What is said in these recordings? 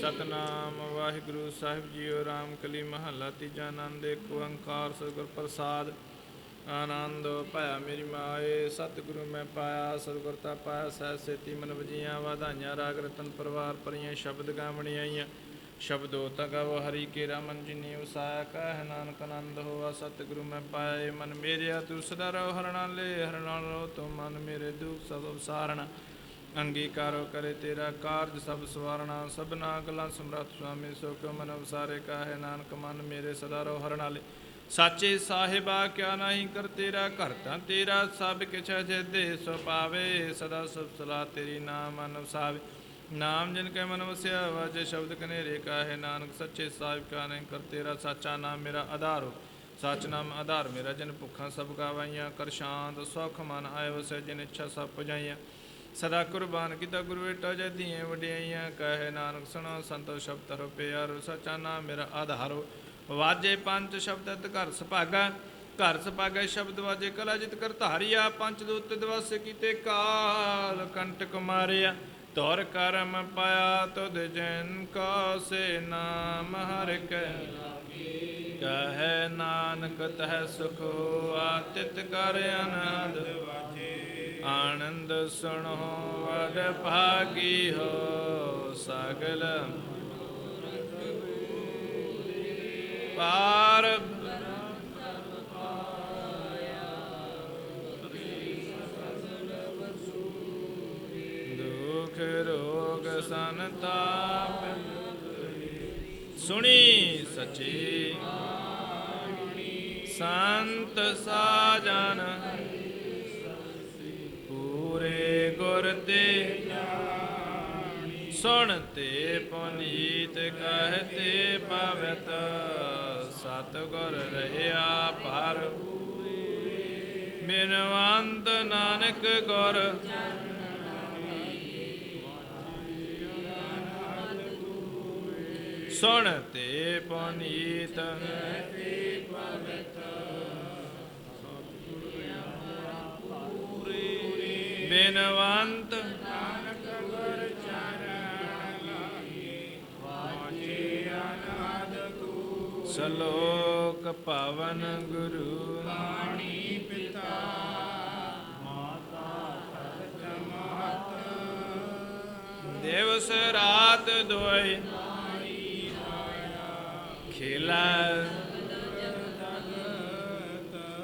ਸਤਨਾਮ ਵਾਹਿਗੁਰੂ ਸਾਹਿਬ ਜੀਓ, ਰਾਮ ਕਲੀ ਮਹੱਲਾ, ਤੀਜਾ ਨੰਦ ਏਕ ਓੰਕਾਰ, ਸਤਿਗੁਰ ਪ੍ਰਸਾਦ, ਆਨੰਦ, ਭਇਆ ਮੇਰੀ ਮਾਏ ਸਤਿਗੁਰੂ ਮੈਂ ਪਾਇਆ, ਸਤਿਗੁਰ ਪਾਇਆ ਸਹਿ ਸੇਤੀ ਮਨ ਵਜੀਆਂ, ਵਾਧਾਈਆਂ, ਰਾਗ ਰਤਨ ਪਰਵਾਰ ਪਰੀਆਂ ਸ਼ਬਦ ਗਾਵਣੀ ਆਈਆਂ। ਸ਼ਬਦੋ ਤਗਵ ਹਰੀ ਕੇ ਰਮਨ ਜਿਨੀ ਉਸਾਇਆ, ਕਹਿ ਨਾਨਕ ਆਨੰਦ ਹੋਆ, ਸਤਿਗੁਰੂ ਮੈਂ ਪਾਇਆ ਮਨ ਮੇਰਿਆ, ਤੂੰ ਸਦਾ ਰਹੁ, ਹਰਣਾ ਲੈ, ਹਰਣਾ ਰੋ ਤੋ ਮਨ ਮੇਰੇ ਦੁਖ ਸਭ ਵਿਸਾਰਣਾ ਅੰਗੀਕਾਰੋ ਕਰੇ ਤੇਰਾ ਕਾਰਜ ਸਭ ਸਵਾਰਣਾ ਸਭਨਾ ਗੱਲਾਂ ਸਮਰੱਥ ਸੁਆਮੀ, ਸੁਖ ਮਨ ਵਸਾਰੇ ਕਾਹੇ ਨਾਨਕ ਮਨ ਮੇਰੇ ਸਦਾ ਰੋ ਹਰਨ ਵਾਲੇ। ਸਾਚੇ ਸਾਹਿਬਾ, ਕਿਆ ਨਹੀਂ ਕਰ ਤੇਰਾ ਘਰ ਤਾਂ ਤੇਰਾ, ਸਭ ਕਿਛ ਦੇ ਸੋ ਪਾਵੇ, ਸਦਾ ਸਭ ਸਲਾ ਤੇਰੀ ਨਾਮ ਮਨ ਨਾਮ ਜਿਨ ਕੇ ਮਨ ਵਸਿਆ, ਵਾਜੇ ਸ਼ਬਦ ਕਨੇਰੇ ਕਾਹੇ ਨਾਨਕ, ਸੱਚੇ ਸਾਹਿਬ ਕਿਆ ਨਹੀਂ ਕਰ ਤੇਰਾ, ਸਾਚਾ ਨਾਮ ਮੇਰਾ ਆਧਾਰੋ ਸਚ ਨਾਮ ਆਧਾਰ ਮੇਰਾ, ਜਨ ਭੁੱਖਾਂ ਸਭ ਗਾਵਾਈਆਂ, ਕਰ ਸ਼ਾਂਤ ਸੁਖ ਮਨ ਆਏ ਵਸੇ ਜਿਨ ਇੱਛਾ ਸਭ ਪੁਜਾਈਆਂ। ਸਦਾ ਕੁਰਬਾਨ ਕੀਤਾ ਗੁਰੂ ਏਟਾ ਜਦੀਆਂ ਵਡਿਆਈਆਂ, ਕਹੇ ਨਾਨਕ ਸੁਣੋ ਸੰਤੋ ਸ਼ਬਦ ਰੋ ਪਿਆਰੋ, ਸਚਾ ਮੇਰਾ ਆਧਾਰੋ। ਵਾਜੇ ਪੰਜ ਸ਼ਬਦ ਘਰ ਸੁਭਾਗਾ ਘਰ ਸੁਭਾਗਾ ਸ਼ਬਦ ਵਾਜੇ ਕਲਾ ਜਿਤ ਕਰ ਧਾਰਿਆ, ਪੰਜ ਦੂਤ ਦਿਵਸ ਕੀਤੇ ਕਾਲ ਕੰਟਕ ਮਾਰਿਆ। ਤੋਰ ਕਰਮ ਪਾਇਆ ਤੁਧ ਜਨ ਕੋ ਸੇ ਨਾਮ ਹਰਿ ਕੈ। ਕਹੈ ਨਾਨਕ ਤਹਿ ਸੁਖ ਆਤਿਤ ਕਰ ਅਨੰਦ। ਆਨੰਦ ਸੁਣੋ ਵਡ ਭਾਗੀ ਹੋ ਸਗਲ। ਪਾਰ। ਦੁਖ ਰੋਗ ਸੰਤਾਪ ਸੁਣੀ ਸਚੀ। ਸੰਤ ਸਾਜਨ। ਪੂਰੇ ਗੁਰ ਤੇ ਸੁਣ ਤੇ ਪੁਨੀਤ ਕਹਤੇ ਪਵਿੱਤ ਸਤਿਗੁਰ ਰਹਿਆ ਪਰ ਬਿਨਵੰਤ ਨਾਨਕ ਗੁਰ। ਸੁਣ ਤੇ ਪੁਨੀਤ ਬਿਨਵੰਤ ਸਲੋਕ ਪਵਨ ਗੁਰੂ ਬਾਣੀ ਪਿਤਾ ਮਾਤਾ ਦਿਵਸ ਰਾਤ ਦੋਇ ਖੇਲਾ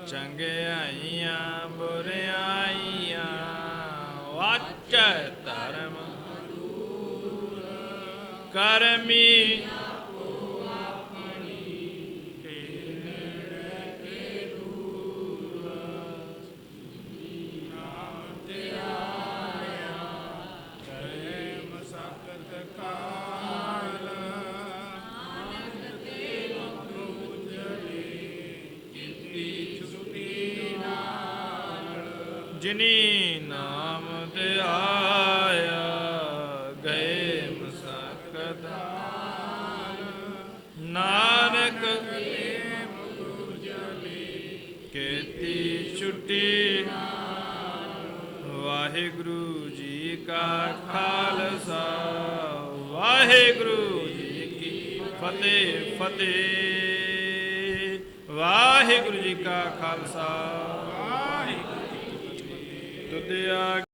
ਚੰਗਿਆਈਆਂ ਬੁਰਿਆਈਆਂ ਵਾਚ ਧਰਮ ਕਰਮੀ ਜਿਨੀ ਨਾ ਤੇ ਆਇਆ ਗਏ ਮਸਕਤ ਨਾਨਕ ਕੀਤੀ ਛੁੱਟੀ। ਵਾਹਿਗੁਰੂ ਜੀ ਕਾ ਖਾਲਸਾ। ਵਾਹਿਗੁਰੂ ਜੀ ਕੀ ਫਤਿਹ ਫਤਿਹ। ਵਾਹਿਗੁਰੂ ਜੀ ਕਾ ਖਾਲਸਾ। ਵਾਹਿਗੁਰੂ ਜੀ ਕੀ ਫਤਿਹ।